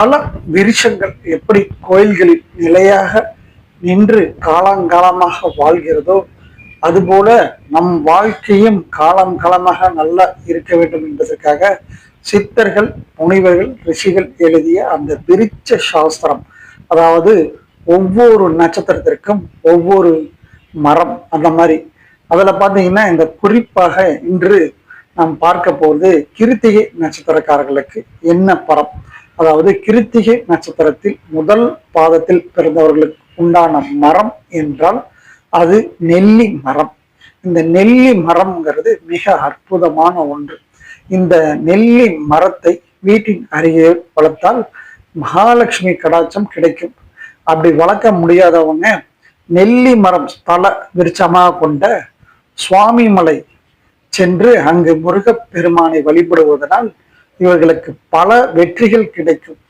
பல விருஷங்கள் எப்படி கோயில்களில் நிலையாக நின்று காலங்காலமாக வாழ்கிறதோ அதுபோல நம் வாழ்க்கையும் காலம் காலமாக நல்லா இருக்க வேண்டும் என்பதற்காக சித்தர்கள் முனிவர்கள் ரிஷிகள் எழுதிய அந்த விரிச்ச சாஸ்திரம் அதாவது ஒவ்வொரு நட்சத்திரத்திற்கும் ஒவ்வொரு மரம் அந்த மாதிரி. அதில் பார்த்தீங்கன்னா இந்த குறிப்பாக இன்று நாம் பார்க்க போவது கிருத்திகை நட்சத்திரக்காரர்களுக்கு என்ன பரம்? அதாவது கிருத்திகை நட்சத்திரத்தில் முதல் பாதத்தில் பிறந்தவர்களுக்கு உண்டான மரம் என்றால் அது நெல்லி மரம். இந்த நெல்லி மரம்ங்கிறது மிக அற்புதமான ஒன்று. இந்த நெல்லி மரத்தை வீட்டின் அருகே வளர்த்தால் மகாலட்சுமி கடாட்சம் கிடைக்கும். அப்படி வளர்க்க முடியாதவங்க நெல்லி மரம் ஸ்தல விருட்சமாக கொண்ட சுவாமி மலை சென்று அங்கு முருகப் பெருமானை வழிபடுவதனால் இவர்களுக்கு பல வெற்றிகள் கிடைக்கும்.